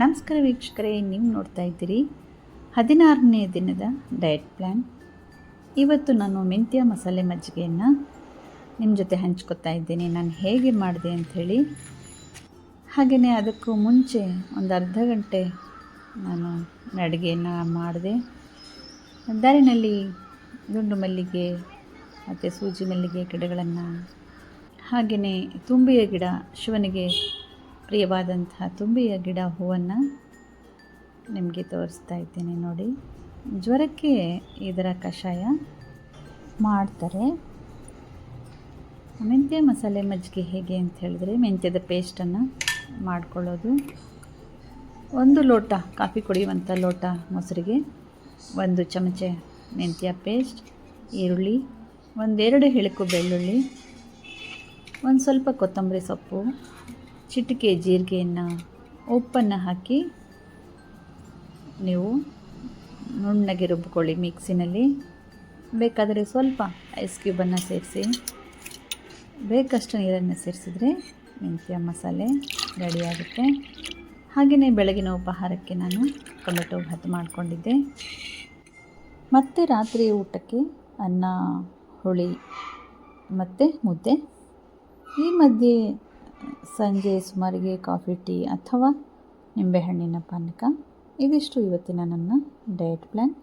ನಮಸ್ಕಾರ ವೀಕ್ಷಕರೇ, ನೀವು ನೋಡ್ತಾ ಇದ್ದೀರಿ ಹದಿನಾರನೇ ದಿನದ ಡಯಟ್ ಪ್ಲ್ಯಾನ್ ಇವತ್ತು ನಾನು ಮೆಂತ್ಯ ಮಸಾಲೆ ಮಜ್ಜಿಗೆಯನ್ನು ನಿಮ್ಮ ಜೊತೆ ಹಂಚ್ಕೊತಾ ಇದ್ದೀನಿ. ನಾನು ಹೇಗೆ ಮಾಡಿದೆ ಅಂಥೇಳಿ ಹಾಗೆಯೇ ಅದಕ್ಕೂ ಮುಂಚೆ ಒಂದು ಅರ್ಧ ಗಂಟೆ ನಾನು ಅಡುಗೆಯನ್ನು ಮಾಡಿದೆ. ದಾರಿನಲ್ಲಿ ದುಂಡು ಮಲ್ಲಿಗೆ ಮತ್ತು ಸೂಜಿ ಮಲ್ಲಿಗೆ ಗಿಡಗಳನ್ನು ಹಾಗೆಯೇ ತುಂಬಿಯ ಗಿಡ ಶಿವನಿಗೆ ಪ್ರಿಯವಾದಂತಹ ತುಂಬಿಯ ಗಿಡ ಹೂವನ್ನು ನಿಮಗೆ ತೋರಿಸ್ತಾ ಇದ್ದೀನಿ ನೋಡಿ. ಜ್ವರಕ್ಕೆ ಇದರ ಕಷಾಯ ಮಾಡ್ತಾರೆ. ಮೆಂತ್ಯ ಮಸಾಲೆ ಮಜ್ಜಿಗೆ ಹೇಗೆ ಅಂತ ಹೇಳಿದ್ರೆ ಮೆಂತ್ಯದ ಪೇಸ್ಟನ್ನು ಮಾಡ್ಕೊಳ್ಳೋದು. ಒಂದು ಲೋಟ, ಕಾಫಿ ಕುಡಿಯುವಂಥ ಲೋಟ ಮೊಸರಿಗೆ ಒಂದು ಚಮಚೆ ಮೆಂತ್ಯ ಪೇಸ್ಟ್ ಈರುಳ್ಳಿ, ಒಂದೆರಡು ಹಿಳುಕು ಬೆಳ್ಳುಳ್ಳಿ, ಒಂದು ಸ್ವಲ್ಪ ಕೊತ್ತಂಬರಿ ಸೊಪ್ಪು ಚಿಟಿಕೆ ಜೀರಿಗೆಯನ್ನು ಉಪ್ಪನ್ನು ಹಾಕಿ ನೀವು ನುಣ್ಣಗೆ ರುಬ್ಕೊಳ್ಳಿ ಮಿಕ್ಸಿನಲ್ಲಿ. ಬೇಕಾದರೆ ಸ್ವಲ್ಪ ಐಸ್ ಕ್ಯೂಬನ್ನು ಸೇರಿಸಿ. ಬೇಕಷ್ಟು ನೀರನ್ನು ಸೇರಿಸಿದರೆ ಮೆಂತ್ಯ ಮಸಾಲೆ ರೆಡಿಯಾಗುತ್ತೆ ಹಾಗೆಯೇ ಬೆಳಗಿನ ಉಪಹಾರಕ್ಕೆ ನಾನು ಟೊಮೆಟೊ ಭಾತ್ ಮಾಡಿಕೊಂಡಿದ್ದೆ. ಮತ್ತು ರಾತ್ರಿ ಊಟಕ್ಕೆ ಅನ್ನ, ಹುಳಿ ಮತ್ತು ಮುದ್ದೆ. ಈ ಮಧ್ಯೆ ಸಂಜೆ ಸುಮಾರಿಗೆ ಕಾಫಿ ಟೀ ಅಥವಾ ನಿಂಬೆಹಣ್ಣಿನ ಪಾನಕ. ಇದಿಷ್ಟು ಇವತ್ತಿನ ನನ್ನ ಡಯಟ್ ಪ್ಲ್ಯಾನ್